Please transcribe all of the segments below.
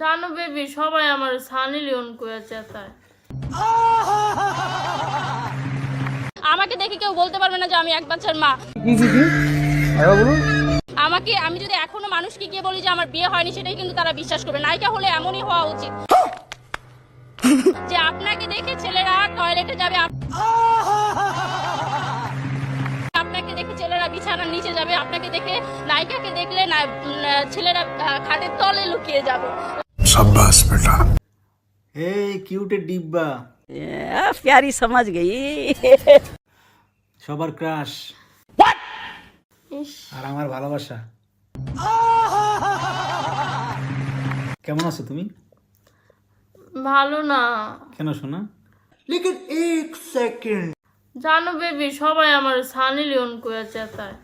জানো বেবি সবাই আমার সানি লিওন কয়ে চেতায় আমাকে দেখে কেউ বলতে পারবে না যে আমি এক বাচ্চার মা। কি কি কি? আরেকবার বলুন আমাকে আমি যদি এখনও মানুষকে গিয়ে বলি যে আমার বিয়ে হয়নি সেটাই কিন্তু তারা বিশ্বাস করবে। নায়িকা হলে এমনই হওয়া উচিত। যে আপনাকে দেখে ছেলেরা টয়লেটে যাবে আপনাকে দেখে ছেলেরা বিছানার নিচে যাবে আপনাকে দেখে নায়িকাকে দেখলে না ছেলেরা খাটের তলে লুকিয়ে যাবে। এই কিউটের ডিব্বা आ, प्यारी समझ गई সবার ক্রাশ ইস আর আমার ভালোবাসা কেমন আছো তুমি ভালো না কেন শোনা জানো বেবি সবাই আমার সানি লিওন কয়ে চেতায়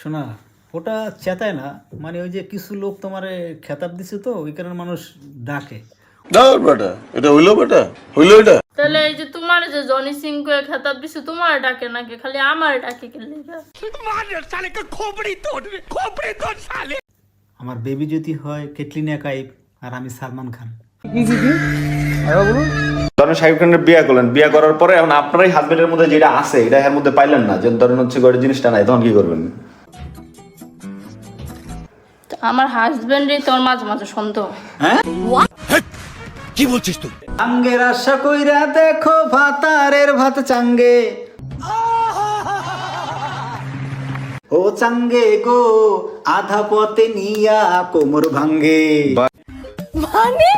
শোনা ওটা চেতায় না। মানে ওই যে কিছু লোক তোমার খেতাব দিছে তো ওই কারণে মানুষ ডাকে। দাও বেটা এটা হইল বেটা হইল এটা। তাহলে এই যে তোমার যে জনি সিং কয়ে খেতাব দিছে তোমার ডাকে নাকি? খালি আমার ডাকে কে লেগে? আমার বেবি যদি হয় কেটলিনা কাইফ আর আমি সালমান খান। কি কি কি? বলুন ধরেন শাকিব খানের বিয়ে করলেন বিয়ে করার পরে এখন আপনারাই হাজবেন্ডের মধ্যে যেটা আছে এটা এর মধ্যে পাইলেন না। যে ধরেন হচ্ছে গড়ের জিনিসটা নাই তখন কি করবেন? আমার হাজবেন্ডই তোর মাঝে মাঝে সন্দেহ কি বলছিস তুই? চাঙ্গের আশা কইরা দেখো ভাতারের ভাত চাঙ্গে। ও চাঙ্গে গো আধা পথে নিয়া কোমর ভাঙ্গে। মানে?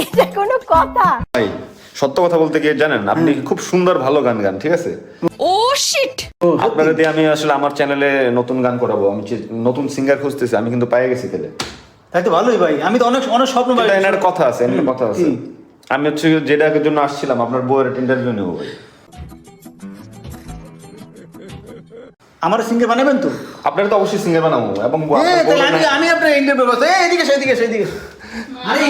এটা কোনো কথা? ভাই সত্য কথা বলতে গিয়ে জানেন আপনি খুব সুন্দর ভালো গান গান ঠিক আছে? ও শিট আপনারা দিয়ে আমি আসলে আমার চ্যানেলে নতুন গান করাবো। আমি নতুন সিঙ্গার খুঁজতেছি আমি কিন্তু পেয়ে গেছি তাহলে তাই তো ভালোই ভাই। আমি তো অনেক অনেক স্বপ্ন ভাই এনার কথা আছে এনার কথা আছে। আমি হচ্ছে যেটার জন্য আসছিলাম আপনার বউয়ের ইন্টারভিউ নেব ভাই। আমার সিঙ্গেল বানাবেন তো? আপনারা তো অবশ্যই সিঙ্গার বানাবো এবং বউয়ের আমি আপনার ইন্টারভিউ ব্যবস্থা এদিকে এদিকে এসো। আরে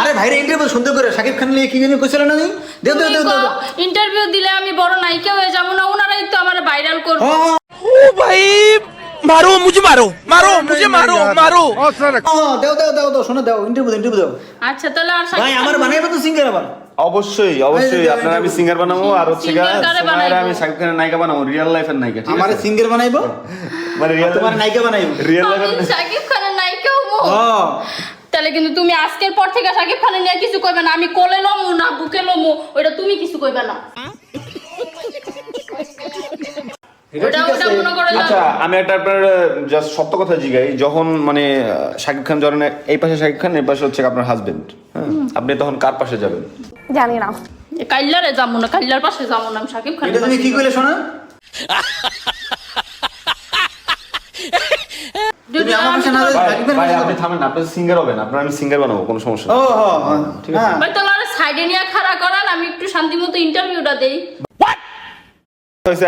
আরে ভাইরে ইন্টারভিউ সুন্দর করে। সাকিব খান নিয়ে কি আমি বড় নায়িকা হয়ে যাব না অবশ্যই অবশ্যই আপনারা আমি সিঙ্গার বানাবো আর হচ্ছে আমি শাকিব খানের নায়িকা বানাবো রিয়েল লাইফের নায়িকা আমার সিঙ্গার বানাইবো? মানে রিয়েল তোমার নায়িকা বানাইবো? রিয়েল লাইফের শাকিব খানের নায়িকা তাহলে কিন্তু তুমি আজকের পর থেকে শাকিব খানের নিয়ে কিছু কইবে না। আমি কোলে লমু না বুকে লমু ওইটা তুমি কিছু কইবে না। ওটা ওটা মনে আচ্ছা আমি একটা আপনার জাস্ট সত্য কথা জিগাই। যখন মানে শাকিব খান এই পাশে শাকিব খান এই পাশে হচ্ছে আপনার হাজবেন্ড হ্যাঁ? আপনি তখন কার পাশে যাবেন? জানি না। কাইল্লারে যাব না কাইল্লার পাশে যাব না আমি শাকিব খান তুমি কি কইলে শোনা? যদি আমার কাছে না ভাই আপনি থামেন আপনি সিঙ্গার হবেন আপনার আমি সিঙ্গার বানাবো কোনো সমস্যা ও হ্যাঁ, ঠিক আছে। ভাই তাহলে সাইডে নিয়া খাড়া করান আমি একটু শান্তিমতো ইন্টারভিউটা দেই।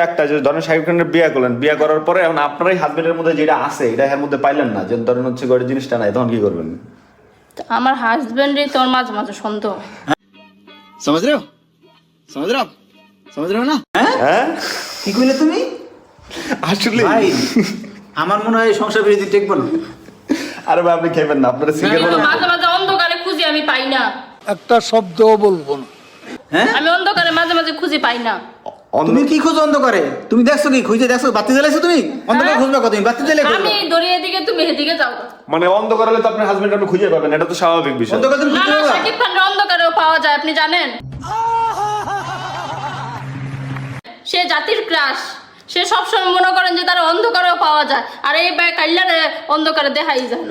একটা যে ধরেন সাকিব খানের বিয়ে করলেন বিয়ে করার পরে এখন আপনারাই হাজবেন্ডের মধ্যে যেটা আছে এটা এর মধ্যে পাইলেন না যে ধরেন হচ্ছে গড়ে জিনিসটা নাই তখন কি করবেন? আমার হাজবেন্ডই তোর মাঝে মাঝে সন্দেহ সমাজ না? হ্যাঁ? কি কইলে তুমি? আসলে আমার মনে হয় সংসার বিরোধী টেকবো না। আরে ভাই আপনি খেবেন না আপনারা সিঙ্গার আমি মাঝে মাঝে অন্ধকারে খুঁজি আমি পাই না। একটা শব্দ বলব না। হ্যাঁ? আমি অন্ধকারে মাঝে মাঝে খুঁজি পাই না। তুমি কি খোঁজো অন্ধকারে? তুমি দেখছ কি? খুঁজে দেখছ? বাতি জ্বালাইছো তুমি? অন্ধকারে খুঁজবে কত তুমি বাতি জ্বালাই আমি দড়িয়ে দিকে তুমি এদিকে যাও। মানে অন্ধকার হলে তো আপনার হাজবেন্ড আপনি খুঁজে পাবেন এটা তো স্বাভাবিক বিষয়। অন্ধকারে তুমি না খুঁজতে না পারবা? শাকিব খানের অন্ধকারেও পাওয়া যায় আপনি জানেন? সে জাতির ক্রাশ সে সবসময় মনে করেন যে তার অন্ধকারেও পাওয়া যায় আর এই ব্যাগ কাইল্লারে অন্ধকারে দেখাই যায়।